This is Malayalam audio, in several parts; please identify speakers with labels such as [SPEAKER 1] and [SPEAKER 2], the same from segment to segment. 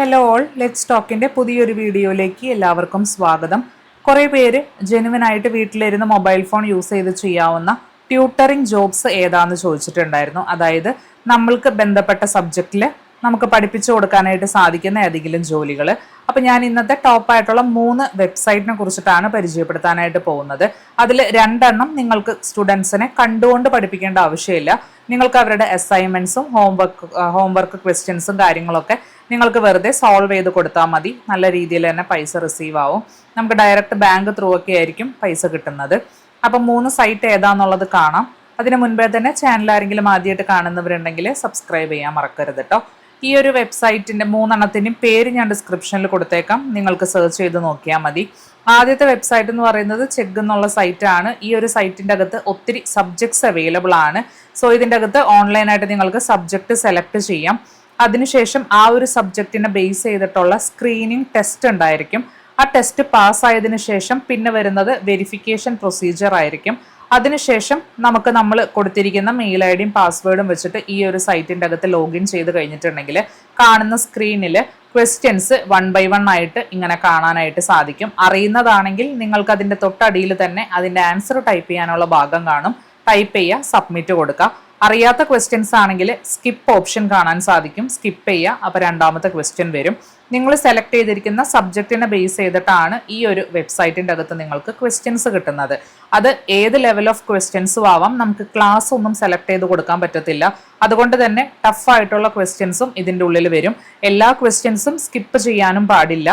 [SPEAKER 1] ഹലോ ഓൾ ലെറ്റ്സ് ടോക്കിന്റെ പുതിയൊരു വീഡിയോയിലേക്ക് എല്ലാവർക്കും സ്വാഗതം. കുറേ പേര് ജെനുവനായിട്ട് വീട്ടിലിരുന്ന് മൊബൈൽ ഫോൺ യൂസ് ചെയ്ത് ചെയ്യാവുന്ന ട്യൂട്ടറിംഗ് ജോബ്സ് ഏതാന്ന് ചോദിച്ചിട്ടുണ്ടായിരുന്നു. അതായത് നമ്മൾക്ക് ബന്ധപ്പെട്ട സബ്ജക്റ്റിൽ നമുക്ക് പഠിപ്പിച്ചു കൊടുക്കാനായിട്ട് സാധിക്കുന്ന ഏതെങ്കിലും ജോലികൾ അപ്പോൾ ഞാൻ ഇന്നത്തെ ടോപ്പായിട്ടുള്ള മൂന്ന് വെബ്സൈറ്റിനെ കുറിച്ചിട്ടാണ് പരിചയപ്പെടുത്താനായിട്ട് പോകുന്നത്. അതിൽ രണ്ടെണ്ണം നിങ്ങൾക്ക് സ്റ്റുഡൻസിനെ കണ്ടുകൊണ്ട് പഠിപ്പിക്കേണ്ട ആവശ്യമില്ല. നിങ്ങൾക്ക് അവരുടെ അസൈൻമെന്റ്സും ഹോംവർക്ക് ഹോംവർക്ക് ക്വസ്റ്റ്യൻസും കാര്യങ്ങളൊക്കെ നിങ്ങൾക്ക് വെറുതെ സോൾവ് ചെയ്ത് കൊടുത്താൽ മതി. നല്ല രീതിയിൽ തന്നെ പൈസ റിസീവ് ആവും. നമുക്ക് ഡയറക്റ്റ് ബാങ്ക് ത്രൂ ഒക്കെ ആയിരിക്കും പൈസ കിട്ടുന്നത്. അപ്പം മൂന്ന് സൈറ്റ് ഏതാന്നുള്ളത് കാണാം. അതിന് മുൻപേ തന്നെ ചാനൽ ആരെങ്കിലും ആദ്യമായിട്ട് കാണുന്നവരുണ്ടെങ്കിൽ സബ്സ്ക്രൈബ് ചെയ്യാൻ മറക്കരുത് കേട്ടോ ഈ ഒരു വെബ്സൈറ്റിന്റെ മൂന്നെണ്ണത്തിന്റെയും പേര് ഞാൻ ഡിസ്ക്രിപ്ഷനിൽ കൊടുത്തേക്കാം. നിങ്ങൾക്ക് സെർച്ച് ചെയ്ത് നോക്കിയാൽ മതി. ആദ്യത്തെ വെബ്സൈറ്റ് എന്ന് പറയുന്നത് ചെഗ് എന്നുള്ള സൈറ്റാണ് ഈ ഒരു സൈറ്റിന്റെ അകത്ത് ഒത്തിരി സബ്ജക്ട്സ് അവൈലബിൾ ആണ്. സോ ഇതിന്റെ അകത്ത് ഓൺലൈനായിട്ട് നിങ്ങൾക്ക് സബ്ജക്റ്റ് സെലക്ട് ചെയ്യാം. അതിനുശേഷം ആ ഒരു സബ്ജക്റ്റിനെ ബേസ് ചെയ്തിട്ടുള്ള സ്ക്രീനിങ് ടെസ്റ്റ് ഉണ്ടായിരിക്കും. ആ ടെസ്റ്റ് പാസ്സായതിനു ശേഷം പിന്നെ വരുന്നത് വെരിഫിക്കേഷൻ പ്രൊസീജിയർ ആയിരിക്കും. അതിനുശേഷം നമുക്ക് നമ്മൾ കൊടുത്തിരിക്കുന്ന മെയിൽ ഐ ഡിയും പാസ്വേഡും വെച്ചിട്ട് ഈ ഒരു സൈറ്റിന്റെ അകത്ത് ലോഗിൻ ചെയ്ത് കഴിഞ്ഞിട്ടുണ്ടെങ്കിൽ കാണുന്ന സ്ക്രീനിൽ ക്വസ്റ്റ്യൻസ് വൺ ബൈ വൺ ആയിട്ട് ഇങ്ങനെ കാണാനായിട്ട് സാധിക്കും. അറിയുന്നതാണെങ്കിൽ നിങ്ങൾക്ക് അതിന്റെ തൊട്ടടിയിൽ തന്നെ അതിന്റെ ആൻസർ ടൈപ്പ് ചെയ്യാനുള്ള ഭാഗം കാണും. ടൈപ്പ് ചെയ്യുക സബ്മിറ്റ് കൊടുക്കുക അറിയാത്ത ക്വസ്റ്റ്യൻസ് ആണെങ്കിൽ സ്കിപ്പ് ഓപ്ഷൻ കാണാൻ സാധിക്കും. സ്കിപ്പ് ചെയ്യുക അപ്പോൾ രണ്ടാമത്തെ ക്വസ്റ്റ്യൻ വരും. നിങ്ങൾ സെലക്ട് ചെയ്തിരിക്കുന്ന സബ്ജക്റ്റിനെ ബേസ് ചെയ്തിട്ടാണ് ഈ ഒരു വെബ്സൈറ്റിന്റെ അകത്ത് നിങ്ങൾക്ക് ക്വസ്റ്റ്യൻസ് കിട്ടുന്നത്. അത് ഏത് ലെവൽ ഓഫ് ക്വസ്റ്റ്യൻസും ആവാം. നമുക്ക് ക്ലാസ് ഒന്നും സെലക്ട് ചെയ്ത് കൊടുക്കാൻ പറ്റത്തില്ല. അതുകൊണ്ട് തന്നെ ടഫായിട്ടുള്ള ക്വസ്റ്റ്യൻസും ഇതിന്റെ ഉള്ളിൽ വരും. എല്ലാ ക്വസ്റ്റ്യൻസും സ്കിപ്പ് ചെയ്യാനും പാടില്ല.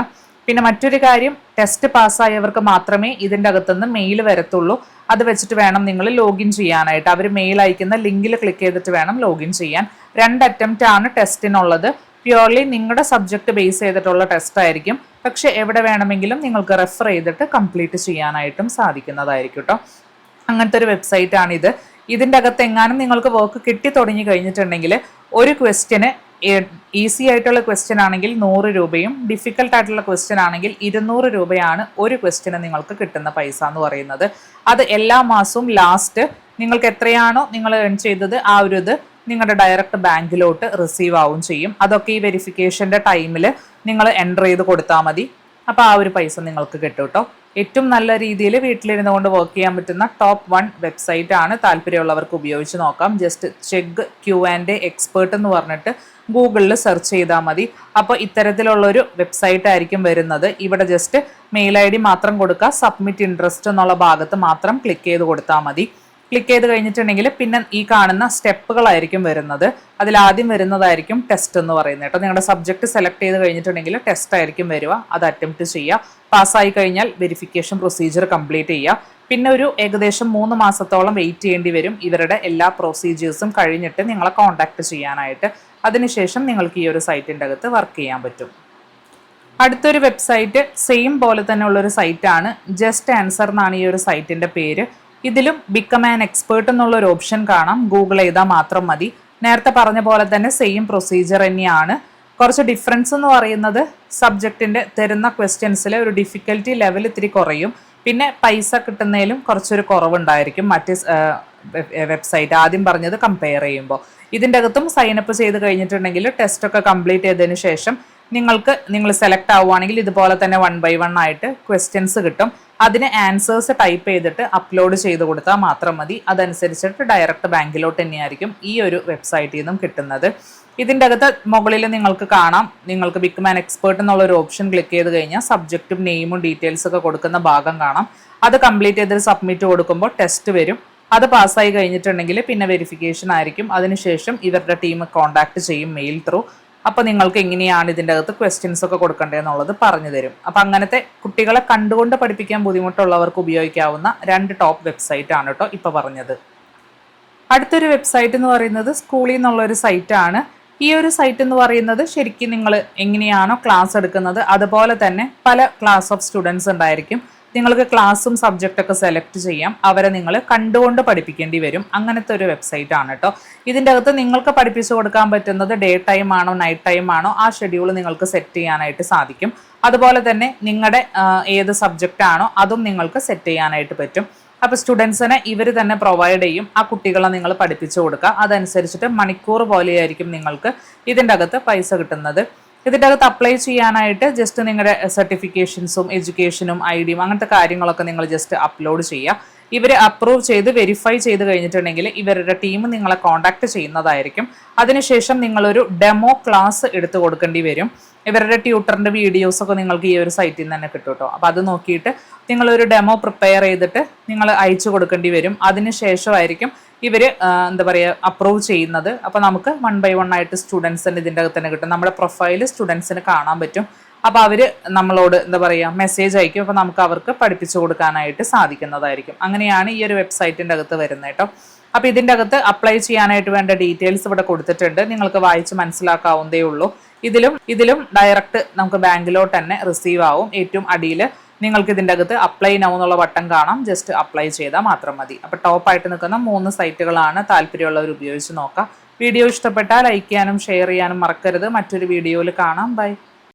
[SPEAKER 1] പിന്നെ മറ്റൊരു കാര്യം ടെസ്റ്റ് പാസ്സായവർക്ക് മാത്രമേ ഇതിന്റെ അകത്തുനിന്ന് മെയിൽ വരത്തുള്ളൂ. അത് വെച്ചിട്ട് വേണം നിങ്ങൾ ലോഗിൻ ചെയ്യാനായിട്ട്. അവർ മെയിൽ അയക്കുന്ന ലിങ്കിൽ ക്ലിക്ക് ചെയ്തിട്ട് വേണം ലോഗിൻ ചെയ്യാൻ. രണ്ട് അറ്റംപ്റ്റ് ആണ് ടെസ്റ്റിനുള്ളത് പ്യുവർലി നിങ്ങളുടെ സബ്ജക്റ്റ് ബേസ് ചെയ്തിട്ടുള്ള ടെസ്റ്റ് ആയിരിക്കും. പക്ഷേ എവിടെ വേണമെങ്കിലും നിങ്ങൾക്ക് റെഫർ ചെയ്തിട്ട് കംപ്ലീറ്റ് ചെയ്യാനായിട്ടും സാധിക്കുന്നതായിരിക്കും കേട്ടോ അങ്ങനത്തെ ഒരു വെബ്സൈറ്റ് ആണിത്. ഇതിന്റെ അകത്ത് എങ്ങാനും നിങ്ങൾക്ക് വർക്ക് കിട്ടി തുടങ്ങി കഴിഞ്ഞിട്ടുണ്ടെങ്കിൽ ഒരു ക്വസ്റ്റ്യന് ഈസി ആയിട്ടുള്ള ക്വസ്റ്റ്യൻ ആണെങ്കിൽ നൂറ് രൂപയും ഡിഫിക്കൽട്ട് ആയിട്ടുള്ള ക്വസ്റ്റ്യൻ ആണെങ്കിൽ ഇരുന്നൂറ് രൂപയാണ് ഒരു ക്വസ്റ്റ്യന് നിങ്ങൾക്ക് കിട്ടുന്ന പൈസ എന്ന് പറയുന്നത്. അത് എല്ലാ മാസവും ലാസ്റ്റ് നിങ്ങൾക്ക് എത്രയാണോ നിങ്ങൾ ഏൺ ചെയ്തത് ആ ഒരു ഇത് നിങ്ങളുടെ ഡയറക്റ്റ് ബാങ്കിലോട്ട് റിസീവ് ആവും ചെയ്യും. അതൊക്കെ ഈ വെരിഫിക്കേഷന്റെ ടൈമിൽ നിങ്ങൾ എന്റർ ചെയ്ത് കൊടുത്താൽ മതി. അപ്പോൾ ആ ഒരു പൈസ നിങ്ങൾക്ക് കിട്ടും കേട്ടോ. ഏറ്റവും നല്ല രീതിയിൽ വീട്ടിലിരുന്നു കൊണ്ട് വർക്ക് ചെയ്യാൻ പറ്റുന്ന ടോപ്പ് വൺ വെബ്സൈറ്റ് ആണ് താല്പര്യമുള്ളവർക്ക് ഉപയോഗിച്ച് നോക്കാം. Just Chegg Q and expert എന്ന് പറഞ്ഞിട്ട് ഗൂഗിളിൽ സെർച്ച് ചെയ്താൽ മതി. അപ്പോൾ ഇത്തരത്തിലുള്ളൊരു വെബ്സൈറ്റ് ആയിരിക്കും വരുന്നത്. ഇവിടെ ജസ്റ്റ് മെയിൽ ഐ ഡി മാത്രം കൊടുക്കുക. സബ്മിറ്റ് ഇൻട്രസ്റ്റ് എന്നുള്ള ഭാഗത്ത് മാത്രം ക്ലിക്ക് ചെയ്ത് കൊടുത്താൽ മതി. ക്ലിക്ക് ചെയ്ത് കഴിഞ്ഞിട്ടുണ്ടെങ്കിൽ പിന്നെ ഈ കാണുന്ന സ്റ്റെപ്പുകളായിരിക്കും വരുന്നത്. അതിൽ ആദ്യം വരുന്നതായിരിക്കും ടെസ്റ്റ് എന്ന് പറയുന്നത് കേട്ടോ. നിങ്ങളുടെ സബ്ജക്ട് സെലക്ട് ചെയ്ത് കഴിഞ്ഞിട്ടുണ്ടെങ്കിൽ ടെസ്റ്റ് ആയിരിക്കും വരിക. അത് അറ്റംപ്റ്റ് ചെയ്യുക. പാസ്സായി കഴിഞ്ഞാൽ വെരിഫിക്കേഷൻ പ്രൊസീജിയർ കംപ്ലീറ്റ് ചെയ്യുക. പിന്നെ ഒരു ഏകദേശം മൂന്ന് മാസത്തോളം വെയിറ്റ് ചെയ്യേണ്ടി വരും. ഇവരുടെ എല്ലാ പ്രൊസീജിയേഴ്സും കഴിഞ്ഞിട്ട് നിങ്ങളെ കോൺടാക്ട് ചെയ്യാനായിട്ട്. അതിനുശേഷം നിങ്ങൾക്ക് ഈ ഒരു സൈറ്റിന്റെ അകത്ത് വർക്ക് ചെയ്യാൻ പറ്റും. അടുത്തൊരു വെബ്സൈറ്റ് സെയിം പോലെ തന്നെ ഉള്ളൊരു സൈറ്റാണ് ജസ്റ്റ് ആൻസർ എന്നാണ് ഈ ഒരു സൈറ്റിന്റെ പേര്. ഇതിലും ബിക്കം ആൻ എക്സ്പേർട്ട് എന്നുള്ള ഒരു ഓപ്ഷൻ കാണാം. ഗൂഗിൾ ചെയ്താൽ മാത്രം മതി. നേരത്തെ പറഞ്ഞ പോലെ തന്നെ സെയിം പ്രൊസീജിയർ തന്നെയാണ്. കുറച്ച് ഡിഫറൻസ് എന്ന് പറയുന്നത് സബ്ജക്റ്റിന്റെ തരുന്ന ക്വസ്റ്റ്യൻസിലെ ഒരു ഡിഫിക്കൽറ്റി ലെവൽ ഇത്തിരി കുറയും. പിന്നെ പൈസ കിട്ടുന്നതിലും കുറച്ചൊരു കുറവുണ്ടായിരിക്കും. മറ്റ് വെബ്സൈറ്റ് ആദ്യം പറഞ്ഞത് കമ്പയർ ചെയ്യുമ്പോൾ ഇതിന്റെ അകത്തും സൈനപ്പ് ചെയ്ത് കഴിഞ്ഞിട്ടുണ്ടെങ്കിൽ ടെസ്റ്റൊക്കെ കംപ്ലീറ്റ് ചെയ്തതിന് ശേഷം നിങ്ങൾക്ക് നിങ്ങൾ സെലക്ട് ആവുകയാണെങ്കിൽ ഇതുപോലെ തന്നെ വൺ ബൈ വൺ ആയിട്ട് ക്വസ്റ്റ്യൻസ് കിട്ടും. അതിന് ആൻസേഴ്സ് ടൈപ്പ് ചെയ്തിട്ട് അപ്ലോഡ് ചെയ്ത് കൊടുത്താൽ മാത്രം മതി. അതനുസരിച്ചിട്ട് ഡയറക്റ്റ് ബാങ്കിലോട്ട് തന്നെയായിരിക്കും ഈ ഒരു വെബ്സൈറ്റിൽ നിന്നും കിട്ടുന്നത്. ഇതിന്റെ അകത്ത് മുകളിൽ നിങ്ങൾക്ക് കാണാം. നിങ്ങൾക്ക് ബിക്ക്മാൻ എക്സ്പേർട്ട് എന്നുള്ള ഒരു ഓപ്ഷൻ ക്ലിക്ക് ചെയ്ത് കഴിഞ്ഞാൽ സബ്ജക്റ്റും നെയിമും ഡീറ്റെയിൽസ് ഒക്കെ കൊടുക്കുന്ന ഭാഗം കാണാം. അത് കംപ്ലീറ്റ് ചെയ്ത് സബ്മിറ്റ് കൊടുക്കുമ്പോൾ ടെസ്റ്റ് വരും. അത് പാസ്സായി കഴിഞ്ഞിട്ടുണ്ടെങ്കിൽ പിന്നെ വെരിഫിക്കേഷൻ ആയിരിക്കും. അതിനുശേഷം ഇവരുടെ ടീം കോൺടാക്ട് ചെയ്യും മെയിൽ ത്രൂ അപ്പോൾ നിങ്ങൾക്ക് എങ്ങനെയാണ് ഇതിന്റെ അകത്ത് ക്വസ്റ്റ്യൻസ് ഒക്കെ കൊടുക്കേണ്ടതെന്നുള്ളത് പറഞ്ഞു തരും. അപ്പോൾ അങ്ങനത്തെ കുട്ടികളെ കണ്ടുകൊണ്ട് പഠിപ്പിക്കാൻ ബുദ്ധിമുട്ടുള്ളവർക്ക് ഉപയോഗിക്കാവുന്ന രണ്ട് ടോപ്പ് വെബ്സൈറ്റ് ആണ് കേട്ടോ ഇപ്പോൾ പറഞ്ഞത്. അടുത്തൊരു വെബ്സൈറ്റ് എന്ന് പറയുന്നത് സ്കൂളിൽ നിന്നുള്ള ഒരു സൈറ്റാണ് ഈ ഒരു സൈറ്റ് എന്ന് പറയുന്നത് ശരിക്കും നിങ്ങൾ എങ്ങനെയാണോ ക്ലാസ് എടുക്കുന്നത് അതുപോലെ തന്നെ പല ക്ലാസ് ഓഫ് സ്റ്റുഡൻസ് ഉണ്ടായിരിക്കും. നിങ്ങൾക്ക് ക്ലാസ്സും സബ്ജക്റ്റൊക്കെ സെലക്ട് ചെയ്യാം. അവരെ നിങ്ങൾ കണ്ടുകൊണ്ട് പഠിപ്പിക്കേണ്ടി വരും. അങ്ങനത്തെ ഒരു വെബ്സൈറ്റ് ആണ് കേട്ടോ ഇതിന്റെ അകത്ത് നിങ്ങൾക്ക് പഠിപ്പിച്ചു കൊടുക്കാൻ പറ്റുന്നത് ഡേ ടൈം ആണോ നൈറ്റ് ടൈം ആണോ ആ ഷെഡ്യൂൾ നിങ്ങൾക്ക് സെറ്റ് ചെയ്യാനായിട്ട് സാധിക്കും. അതുപോലെ തന്നെ നിങ്ങളുടെ ഏത് സബ്ജക്റ്റ് ആണോ അതും നിങ്ങൾക്ക് സെറ്റ് ചെയ്യാനായിട്ട് പറ്റും. അപ്പോൾ സ്റ്റുഡൻസിനെ ഇവർ തന്നെ പ്രൊവൈഡ് ചെയ്യും. ആ കുട്ടികളെ നിങ്ങൾ പഠിപ്പിച്ചു കൊടുക്കുക. അതനുസരിച്ചിട്ട് മണിക്കൂർ പോലെയായിരിക്കും നിങ്ങൾക്ക് ഇതിന്റെ അകത്ത് പൈസ കിട്ടുന്നത്. ഇതിന്റെ അകത്ത് അപ്ലൈ ചെയ്യാനായിട്ട് ജസ്റ്റ് നിങ്ങളുടെ സർട്ടിഫിക്കേഷൻസും എഡ്യൂക്കേഷനും ഐ ഡിയും അങ്ങനത്തെ കാര്യങ്ങളൊക്കെ നിങ്ങൾ ജസ്റ്റ് അപ്ലോഡ് ചെയ്യുക ഇവർ അപ്രൂവ് ചെയ്ത് വെരിഫൈ ചെയ്ത് കഴിഞ്ഞിട്ടുണ്ടെങ്കിൽ ഇവരുടെ ടീം നിങ്ങളെ കോൺടാക്ട് ചെയ്യുന്നതായിരിക്കും. അതിനുശേഷം നിങ്ങളൊരു ഡെമോ ക്ലാസ് എടുത്തു കൊടുക്കേണ്ടി വരും. ഇവരുടെ ട്യൂട്ടറിന്റെ വീഡിയോസ് ഒക്കെ നിങ്ങൾക്ക് ഈ ഒരു സൈറ്റിൽ നിന്ന് തന്നെ കിട്ടും കേട്ടോ അപ്പോൾ അത് നോക്കിയിട്ട് നിങ്ങളൊരു ഡെമോ പ്രിപ്പയർ ചെയ്തിട്ട് നിങ്ങൾ അയച്ചു കൊടുക്കേണ്ടി വരും. അതിനുശേഷമായിരിക്കും ഇവർ എന്താ പറയുക അപ്രൂവ് ചെയ്യുന്നത്. അപ്പോൾ നമുക്ക് വൺ ബൈ വൺ ആയിട്ട് സ്റ്റുഡൻസിന് ഇതിന്റെ അകത്ത് തന്നെ കിട്ടും. നമ്മുടെ പ്രൊഫൈൽ സ്റ്റുഡൻസിന് കാണാൻ പറ്റും. അപ്പോൾ അവർ നമ്മളോട് എന്താ പറയുക മെസ്സേജ് അയക്കും. അപ്പോൾ നമുക്ക് അവർക്ക് പഠിപ്പിച്ചു കൊടുക്കാനായിട്ട് സാധിക്കുന്നതായിരിക്കും. അങ്ങനെയാണ് ഈ ഒരു വെബ്സൈറ്റിന്റെ അകത്ത് വരുന്നത് കേട്ടോ. അപ്പോൾ ഇതിന്റെ അകത്ത് അപ്ലൈ ചെയ്യാനായിട്ട് വേണ്ട ഡീറ്റെയിൽസ് ഇവിടെ കൊടുത്തിട്ടുണ്ട്. നിങ്ങൾക്ക് വായിച്ച് മനസ്സിലാക്കാവുന്നതേ ഉള്ളൂ. ഇതിലും ഇതിലും ഡയറക്റ്റ് നമുക്ക് ബാങ്കിലോട്ട് തന്നെ റിസീവ് ആവും. ഏറ്റവും അടിയിൽ നിങ്ങൾക്ക് ഇതിന്റെ അകത്ത് അപ്ലൈ നൗ എന്നുള്ള ബട്ടൺ കാണാം. ജസ്റ്റ് അപ്ലൈ ചെയ്താൽ മാത്രം മതി. അപ്പോൾ ടോപ്പായിട്ട് നിൽക്കുന്ന മൂന്ന് സൈറ്റുകളാണ് താല്പര്യമുള്ളവർ ഉപയോഗിച്ച് നോക്കാം. വീഡിയോ ഇഷ്ടപ്പെട്ടാൽ ലൈക്ക് ചെയ്യാനും ഷെയർ ചെയ്യാനും മറക്കരുത്. മറ്റൊരു വീഡിയോയിൽ കാണാം. ബൈ